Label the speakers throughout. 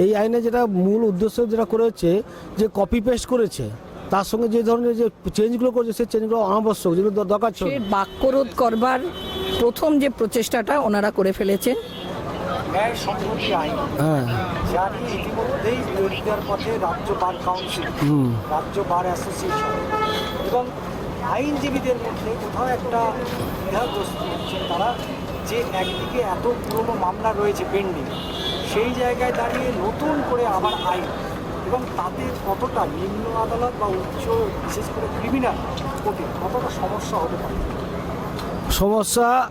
Speaker 1: এই আইনে যেটা মূল উদ্দেশ্য যেটা করেছে যে কপি পেস্ট করেছে তার সঙ্গে যে ধরনের যে চেঞ্জগুলো করেছে সেই চেঞ্জগুলো অনাবশ্যক যেগুলো দরকার ছিল।
Speaker 2: বাক্যরোধ করবার প্রথম যে প্রচেষ্টাটা ওনারা করে ফেলেছেন।
Speaker 3: ন্যায় আইন
Speaker 1: হ্যাঁ।
Speaker 3: ইতিমধ্যেই বিরোধিতার পথে রাজ্য বার কাউন্সিল
Speaker 1: হুম।
Speaker 3: রাজ্য বার অ্যাসোসিয়েশন এবং আইনজীবীদের মধ্যে কোথাও একটা দ্বিধাগ্রস্ত হচ্ছে তারা যে একদিকে এত পুরনো মামলা রয়েছে পেন্ডিং সেই জায়গায় দাঁড়িয়ে নতুন করে আবার আইন। এবং তাতে কতটা নিম্ন আদালত বা উচ্চ, বিশেষ করে ক্রিমিনাল কোর্টে কতটা সমস্যা হতে পারে?
Speaker 1: সমস্যা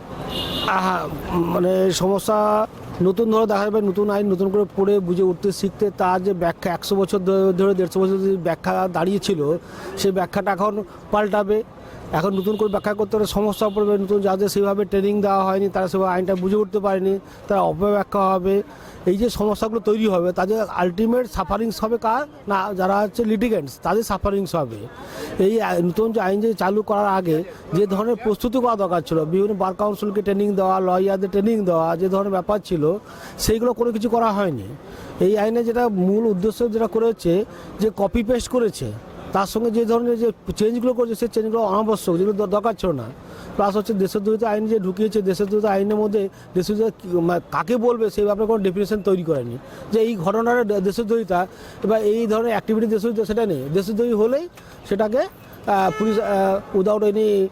Speaker 1: মানে সমস্যা নতুন ধরে দেখা যাবে, নতুন আইন নতুন করে পড়ে বুঝে উঠতে, শিখতে, তার যে ব্যাখ্যা, একশো বছর ধরে- ধরে দেড়শো বছর যে ব্যাখ্যা দাঁড়িয়েছিল সেই ব্যাখ্যাটা এখন পাল্টাবে। এখন নতুন করে ব্যাখ্যা করতে হলে সমস্যা পড়বে। নতুন যাদের সেভাবে ট্রেনিং দেওয়া হয়নি, তারা সেভাবে আইনটা বুঝে উঠতে পারেনি, তারা অপব্যাখ্যা হবে। এই যে সমস্যাগুলো তৈরি হবে, তাদের আলটিমেট সাফারিংস হবে কার? না, যারা হচ্ছে লিটিগেন্টস তাদের সাফারিংস হবে। এই নতুন যে আইন যে চালু করার আগে যে ধরনের প্রস্তুতি করা দরকার ছিল, বিভিন্ন বার কাউন্সিলকে ট্রেনিং দেওয়া লয়ারদের ট্রেনিং দেওয়া, যে ধরনের ব্যাপার ছিল, সেইগুলো কোনো কিছু করা হয়নি। এই আইনে যেটা মূল উদ্দেশ্য যেটা করেছে, যে কপি পেস্ট করেছে তার সঙ্গে যে ধরনের যে চেঞ্জগুলো করেছে, সেই চেঞ্জগুলো অনাবশ্যক, যেগুলো দর- দরকার ছিল না। প্লাস হচ্ছে দেশের দেশদ্রোহিত আইন যে ঢুকিয়েছে, দেশের দেশদ্রোহিত আইনের মধ্যে মানে কাকে বলবে, সেই ব্যাপারে কোনো ডেফিনেশন তৈরি করেনি। যে এই ঘটনার দে- দেশদ্রোহিতা বা এই ধরনের অ্যাক্টিভিটি দেশদ্রোহিতা সেটা নেই। দেশদ্রোহী হলেই সেটাকে police without any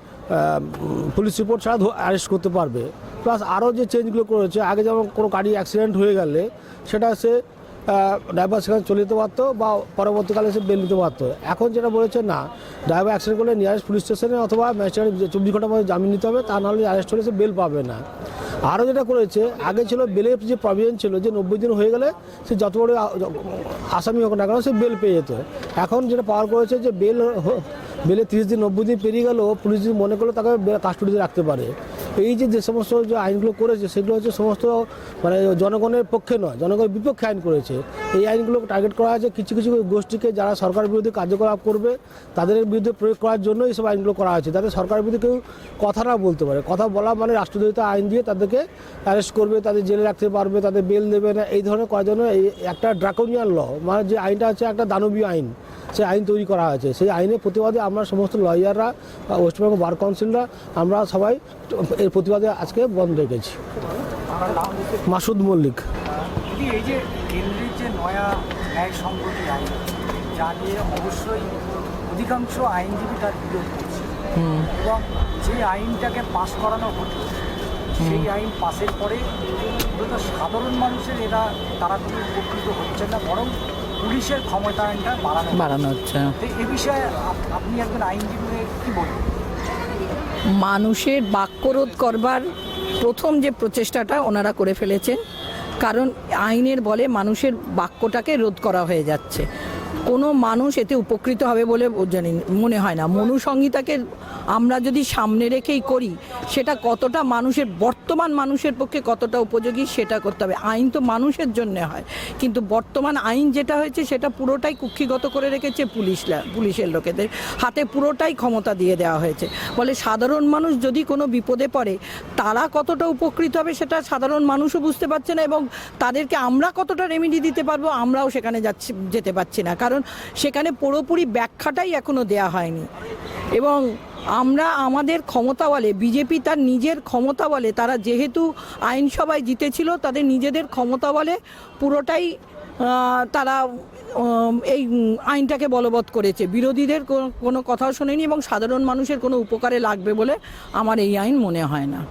Speaker 1: police report ছাড়া অ্যারেস্ট করতে পারবে। প্লাস আরও যে চেঞ্জগুলো করেছে, আগে যেমন কোনো গাড়ি অ্যাক্সিডেন্ট হয়ে গেলে, সেটা সে ড্রাইভার সেখানে চলে যেতে পারতো বা পরবর্তীকালে সে বেল নিতে পারতো। এখন যেটা বলেছে, না ড্রাইভার অ্যাক্সিডেন্ট করলে নিয়ারেস্ট পুলিশ স্টেশনে অথবা ম্যাজিস্ট্রেট চব্বিশ ঘণ্টার মধ্যে জামিন নিতে হবে, তা নাহলে অ্যারেস্ট হলে সে বেল পাবে না। আরও যেটা করেছে, আগে ছিল বেলের যে প্রভিশন ছিল, যে নব্বই দিন হয়ে গেলে সে যত বড় আসামি হোক না কেন, সে বেল পেয়ে যেত। এখন যেটা পাওয়ার করেছে যে বেল বেলে তিরিশ দিন, নব্বই দিন পেরিয়ে গেলেও পুলিশ যদি মনে করল, তাকে কাস্টডিতে রাখতে পারে। এই যে যে সমস্ত যে আইনগুলো করেছে, সেগুলো হচ্ছে সমস্ত মানে জনগণের পক্ষে নয়, জনগণের বিপক্ষে আইন করেছে। এই আইনগুলো টার্গেট করা আছে কিছু কিছু গোষ্ঠীকে যারা সরকার বিরোধী কার্যকলাপ করবে, তাদের বিরুদ্ধে প্রয়োগ করার জন্য এইসব আইনগুলো করা হয়েছে, যাতে সরকার বিরুদ্ধে কেউ কথা না বলতে পারে। কথা বলা মানে রাষ্ট্রদ্রোহিতা আইন দিয়ে তাদেরকে অ্যারেস্ট করবে, তাদের জেলে রাখতে পারবে, তাদের বেল দেবে না, এই ধরনের করার জন্য এই একটা ড্রাকোনিয়ান ল মানে যে আইনটা হচ্ছে একটা দানবীয় আইন। সেই আইন তৈরি করা হয়েছে। সেই আইনের প্রতিবাদে আমরা সমস্ত লয়াররা ওয়েস্টবেঙ্গল বার কাউন্সিলরা আমরা সবাই এর প্রতিবাদে আজকে বন্ধ রেখেছি মাসুদ মল্লিক।
Speaker 3: এই যে কেন্দ্রের যে নয়া ন্যায় সম্প্রতি আইন যা নিয়ে অবশ্যই অধিকাংশ আইনজীবী তার বিরোধ করছে। এবং যে আইনটাকে পাশ করানো হতো সেই আইন পাশের পরে সাধারণ মানুষের এরা তারা কোনো উপকৃত হচ্ছে না বরং পুলিশের ক্ষমতায়নটা বাড়ানো হচ্ছে।
Speaker 2: বাড়ানো হচ্ছে।
Speaker 3: এ বিষয়ে আপনি একজন আইনজীবী কি বলবেন?
Speaker 2: মানুষের বাক্যরোধ করবার প্রথম যে প্রচেষ্টাটা ওনারা করে ফেলেছেন কারণ আইনের বলে মানুষের বাক্যটাকে রোধ করা হয়ে যাচ্ছে। কোনো মানুষ এতে উপকৃত হবে বলে জানি মনে হয় না। মনুসংহিতাকে আমরা যদি সামনে রেখেই করি, সেটা কতটা মানুষের, বর্তমান মানুষের পক্ষে কতটা উপযোগী সেটা করতে হবে। আইন তো মানুষের জন্য হয়, কিন্তু বর্তমান আইন যেটা হয়েছে সেটা পুরোটাই কুক্ষিগত করে রেখেছে পুলিশ পুলিশের লোকেদের। হাতে পুরোটাই ক্ষমতা দিয়ে দেওয়া হয়েছে। বলে সাধারণ মানুষ যদি কোনো বিপদে পড়ে, তারা কতটা উপকৃত হবে সেটা সাধারণ মানুষও বুঝতে পারছে না এবং তাদেরকে আমরা কতটা রেমিডি দিতে পারব, আমরাও সেখানে যাচ্ছি, যেতে পারছি না। কারণ সেখানে পুরোপুরি ব্যাখ্যাটাই এখনও দেয়া হয়নি। এবং আমরা আমাদের ক্ষমতা বলে, বিজেপি তার নিজের ক্ষমতা বলে, তারা যেহেতু আইনসভায় জিতেছিল, তাদের নিজেদের ক্ষমতা বলে পুরোটাই তারা এই আইনটাকে বলবৎ করেছে। বিরোধীদের কোনো- কথাও শোনেনি এবং সাধারণ মানুষের কোনো উপকারে লাগবে বলে আমার এই আইন মনে হয় না।